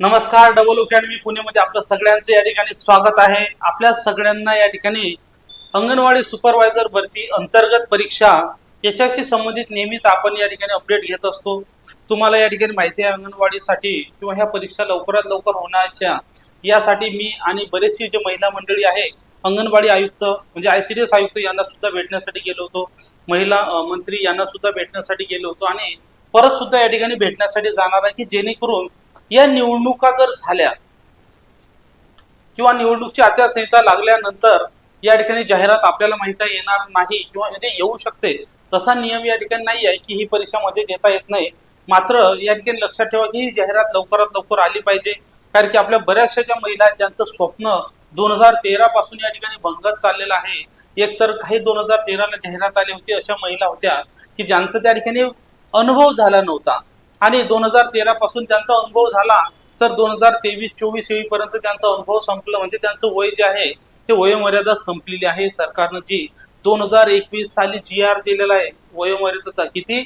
नमस्कार double academy पुणेमध्ये आपलं सगळ्यांचं या ठिकाणी स्वागत आहे. आपल्या सगळ्यांना या ठिकाणी अंगणवाडी सुपरवायझर भरती अंतर्गत परीक्षा याच्याशी संबंधित नेहमीच आपण या ठिकाणी अपडेट घेत असतो. तुम्हाला या ठिकाणी माहिती आहे अंगणवाडीसाठी किंवा ह्या परीक्षा लवकरात लवकर होण्याच्या यासाठी मी आणि बरेचशी जे महिला मंडळी आहे अंगणवाडी आयुक्त म्हणजे आय सी डी एस आयुक्त यांना सुद्धा भेटण्यासाठी गेलो होतो. महिला मंत्री यांना सुद्धा भेटण्यासाठी गेलो होतो आणि परत सुद्धा या ठिकाणी भेटण्यासाठी जाणार आहे की जेणेकरून या निवडणुका जर झाल्या किंवा निवडणुकीची आचारसंहिता लागल्यानंतर या ठिकाणी जाहिरात आपल्याला माहिती येणार नाही किंवा म्हणजे येऊ शकते तसा नियम या ठिकाणी नाही आहे की ही परीक्षा मध्ये देता येत नाही. मात्र या ठिकाणी लक्षात ठेवा की ही जाहिरात लवकरात लवकर आली पाहिजे. कारण की आपल्या बऱ्याचशा ज्या महिला ज्यांचं स्वप्न दोन हजार तेरा पासून या ठिकाणी भंगत चाललेलं आहे एकतर काही दोन हजार तेराला जाहिरात आली होती अशा महिला होत्या की ज्यांचं त्या ठिकाणी अनुभव झाला नव्हता. आणि दोन हजार तेरा पासून त्यांचा अनुभव झाला तर दोन हजार तेवीस चोवीस येईपर्यंत त्यांचा अनुभव संपलं. म्हणजे त्यांचं वय जे आहे ते वयोमर्यादा संपलेली आहे सरकारनं जी. दोन हजार एकवीस साली जी आर दिलेला आहे वयोमर्यादेचा किती?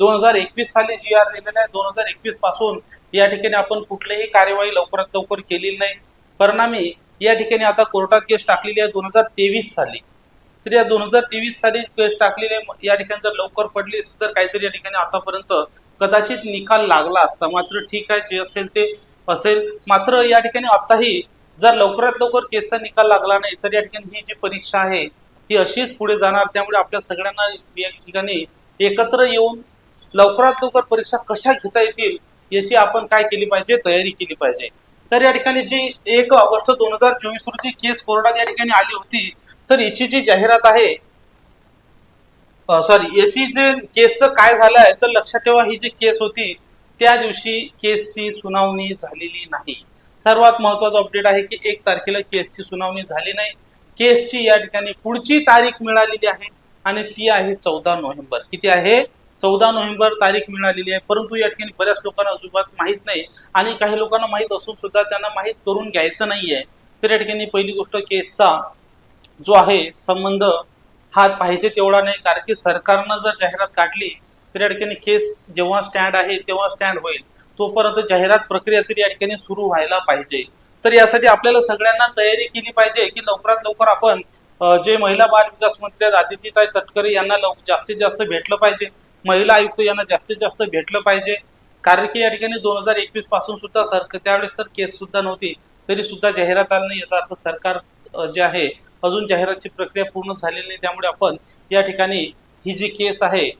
दोन हजार एकवीस साली जी आर दिलेला आहे दोन हजार एकवीसपासून या ठिकाणी आपण कुठलीही कार्यवाही लवकरात लवकर केलेली नाही. परिणामी या ठिकाणी आता कोर्टात केस टाकलेली आहे दोन हजार तेवीस साली. तर या दोन हजार तेवीस साली केस टाकलेली या ठिकाणी जर लवकर पडली असती तर काहीतरी या ठिकाणी आतापर्यंत कदाचित निकाल लागला असता. मात्र ठीक आहे जे असेल ते असेल. मात्र या ठिकाणी आताही जर लवकरात लवकर केसचा निकाल लागला नाही तर या ठिकाणी ही जी परीक्षा आहे ही अशीच पुढे जाणार. त्यामुळे आपल्या सगळ्यांना या ठिकाणी एकत्र येऊन लवकरात लवकर परीक्षा कशा घेता येतील याची आपण काय केली पाहिजे तयारी केली पाहिजे. तर या ठिकाणी जी एक ऑगस्ट दोन हजार चोवीस रोजी केस कोर्टात या ठिकाणी आली होती तर याची जी जाहिरात आहे सॉरी याची जे केसचं काय झालं आहे तर लक्षात ठेवा ही जी केस होती त्या दिवशी केसची सुनावणी झालेली नाही. सर्वात महत्त्वाचा अपडेट आहे की एक तारखेला केसची सुनावणी झाली नाही. केसची या ठिकाणी पुढची तारीख मिळालेली आहे आणि ती आहे चौदा नोव्हेंबर. किती आहे? चौदा नोव्हेंबर तारीख मिळालेली आहे. परंतु या ठिकाणी बऱ्याच लोकांना अजिबात माहीत नाही आणि काही लोकांना माहीत असून सुद्धा त्यांना माहीत करून घ्यायचं नाही आहे तर या ठिकाणी पहिली गोष्ट केसचा जो आहे संबंध हा पाहिजे तेवढा नाही. कारण की सरकारनं जर जाहिरात काढली तर या ठिकाणी केस जेव्हा स्टँड आहे तेव्हा स्टँड होईल. तोपर्यंत जाहिरात प्रक्रिया तरी या ठिकाणी सुरू व्हायला पाहिजे. तर यासाठी आपल्याला सगळ्यांना तयारी केली पाहिजे की लवकरात लवकर आपण जे महिला बाल विकास मंत्री आहेत आदित्यताई तटकरे यांना लव जास्तीत जास्त भेटलं पाहिजे. महिला आयुक्त यांना जास्तीत जास्त भेटलं पाहिजे. कारण की या ठिकाणी दोन हजार एकवीसपासून सुद्धा सरकार त्यावेळेस तर केस सुद्धा नव्हती तरी सुद्धा जाहिरात आली. नाही याचा अर्थ सरकार जे आहे अजून जाहिरातची प्रक्रिया पूर्ण झालेली नाही. त्यामुळे आपण या ठिकाणी ही जी केस आहे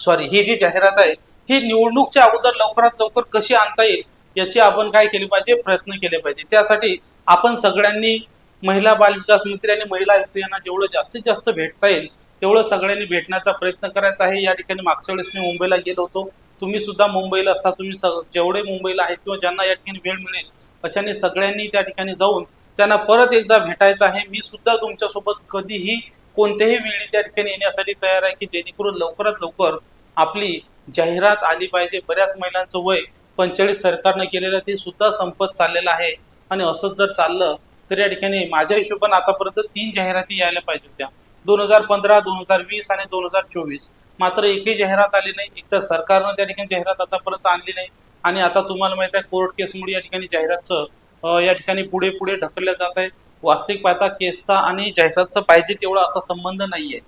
सॉरी ही जी जाहिरात आहे ही निवडणूकच्या अगोदर लवकरात लवकर कशी आणता येईल याची आपण काय केले पाहिजे प्रयत्न केले पाहिजे. त्यासाठी आपण सगळ्यांनी महिला बाल विकास मंत्री आणि महिला आयुक्त यांना जेवढं जास्तीत जास्त भेटता येईल तेवढं सगळ्यांनी भेटण्याचा प्रयत्न करायचा आहे. या ठिकाणी मागच्या वेळेस मी मुंबईला गेलो होतो. तुम्ही सुद्धा मुंबईला असता तुम्ही स जेवढे मुंबईला आहेत किंवा ज्यांना या ठिकाणी वेळ मिळेल अशाने सगळ्यांनी त्या ठिकाणी जाऊन त्यांना परत एकदा भेटायचं आहे. मी सुद्धा तुमच्यासोबत कधीही कोणत्याही वेळी त्या ठिकाणी येण्यासाठी तयार आहे की जेणेकरून लवकरात लवकर आपली जाहिरात आली पाहिजे. बऱ्याच महिलांचं वय पंचेचाळीस सरकारनं केलेलं ते सुद्धा संपत चाललेलं आहे. आणि असंच जर चाललं तर या ठिकाणी माझ्या हिशोबाने आतापर्यंत तीन जाहिराती यायला पाहिजे होत्या. दोन हजार पंधरा दोन हजार वीस आणि दोन हजार चोवीस. मात्र एकही जाहिरात आली नाही. एकतर सरकारनं त्या ठिकाणी जाहिरात आतापर्यंत आणली नाही. आणि आता तुम्हाला माहीत आहे कोर्ट केसमुळे या ठिकाणी जाहिरातचं या ठिकाणी पुढे पुढे ढकलल्या जात आहे. वास्तविक पाहता केसचा आणि जाहिरातचा पाहिजे तेवढा असा संबंध नाही आहे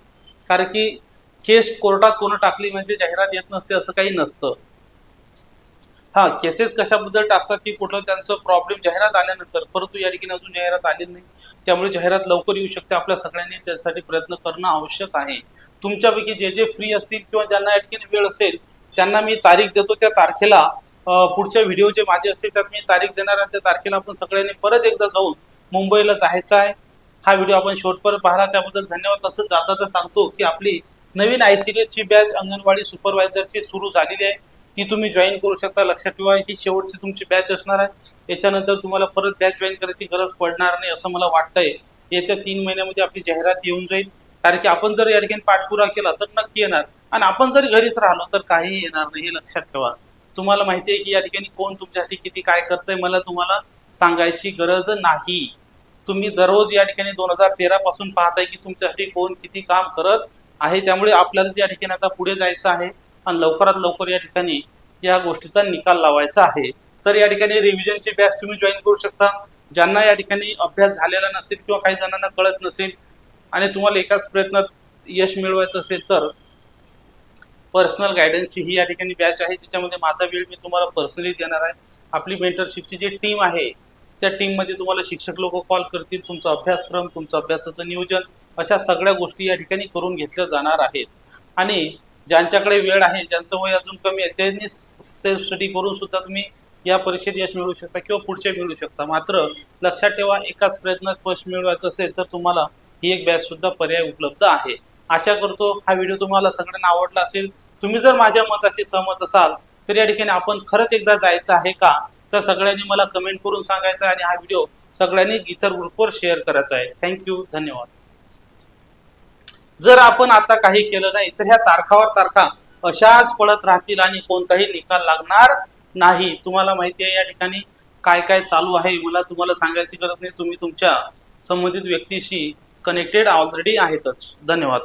कारण की केस कोर्टात कोण टाकली म्हणजे जाहिरात येत नसते असं काही नसतं. हा केसेस कशाबद्दल टाकतात की कुठलं त्यांचं प्रॉब्लेम जाहिरात आल्यानंतर? परंतु या ठिकाणी अजून जाहिरात आली नाही. त्यामुळे जाहिरात लवकर येऊ शकते. आपल्या सगळ्यांनी त्यासाठी प्रयत्न करणं आवश्यक आहे. तुमच्यापैकी जे जे फ्री असतील किंवा ज्यांना या ठिकाणी वेळ असेल त्यांना मी तारीख देतो त्या तारखेला. पुढच्या व्हिडिओ जे माझे असतील त्यात मी तारीख देणार आहे त्या तारखेला आपण सगळ्यांनी परत एकदा जाऊन मुंबईला जायचं आहे. हा व्हिडिओ आपण शेवटपर्यंत पाहिला त्याबद्दल धन्यवाद. तसंच जाता तर सांगतो की आपली नवीन आय सी डी ची बॅच अंगणवाडी सुपरवायझरची सुरू झालेली आहे. ती तुम्ही जॉईन करू शकता. लक्षात ठेवा ही शेवटची तुमची बॅच असणार आहे. याच्यानंतर तुम्हाला परत बॅच जॉईन करायची गरज पडणार नाही असं मला वाटतंय. येत्या तीन महिन्यामध्ये आपली जाहिरात येऊन जाईल. कारण की आपण जर या ठिकाणी पाठपुरा केला तर नक्की येणार. आणि आपण जर घरीच राहिलो तर काही येणार नाही हे लक्षात ठेवा. तुम्हाला माहिती आहे की या ठिकाणी कोण तुमच्यासाठी किती काय करतंय मला तुम्हाला सांगायची गरज नाही. तुम्ही दररोज या ठिकाणी दोन हजार तेरा पासून पाहताय की तुमच्यासाठी कोण किती काम करत आहे त्यामुळे आपल्याला या ठिकाणी आता पुढे जायचं आहे आणि लवकरात लवकर या ठिकाणी या गोष्टीचा निकाल लावायचा आहे तर या ठिकाणी रिव्हिजनची बॅच तुम्ही जॉईन करू शकता. ज्यांना या ठिकाणी अभ्यास झालेला नसेल किंवा काही जणांना कळत नसेल आणि तुम्हाला एकाच प्रयत्नात यश मिळवायचं असेल तर पर्सनल गायडन्सची ही या ठिकाणी बॅच आहे ज्याच्यामध्ये माझा वेळ मी तुम्हाला पर्सनली देणार आहे. आपली मेंटरशिपची जी टीम आहे त्या टीममध्ये तुम्हाला शिक्षक लोक कॉल करतील तुमचा अभ्यासक्रम तुमचं अभ्यासाचं नियोजन अशा सगळ्या गोष्टी या ठिकाणी करून घेतल्या जाणार आहेत. आणि ज्यांच्याकडे वेळ आहे ज्यांचं वय अजून कमी आहे त्यांनी सेल्फ स्टडी करून सुद्धा तुम्ही या परीक्षेत यश मिळवू शकता किंवा पुढचे मिळवू शकता. मात्र लक्षात ठेवा एकाच प्रयत्नात यश मिळवायचं असेल तर तुम्हाला ही एक बॅच सुद्धा पर्याय उपलब्ध आहे. आशा करतो हा व्हिडिओ तुम्हाला सगळ्यांना आवडला असेल. तुम्ही जर माझ्या मताशी सहमत असाल तर या ठिकाणी आपण खरंच एकदा जायचं आहे का? तर सगळ्यांनी मला कमेंट करून सांगायचं आणि हा व्हिडिओ सगळ्यांनी इतर ग्रुपवर शेअर करायचा आहे. थँक्यू धन्यवाद. जर आपण आता काही केलं नाही तर ह्या तारखावर तारखा अशाच पडत राहतील आणि कोणताही निकाल लागणार नाही. तुम्हाला माहिती आहे या ठिकाणी काय काय चालू आहे मला तुम्हाला सांगायची गरज नाही. तुम्ही तुमच्या संबंधित व्यक्तीशी कनेक्टेड ऑलरेडी आहेतच. धन्यवाद.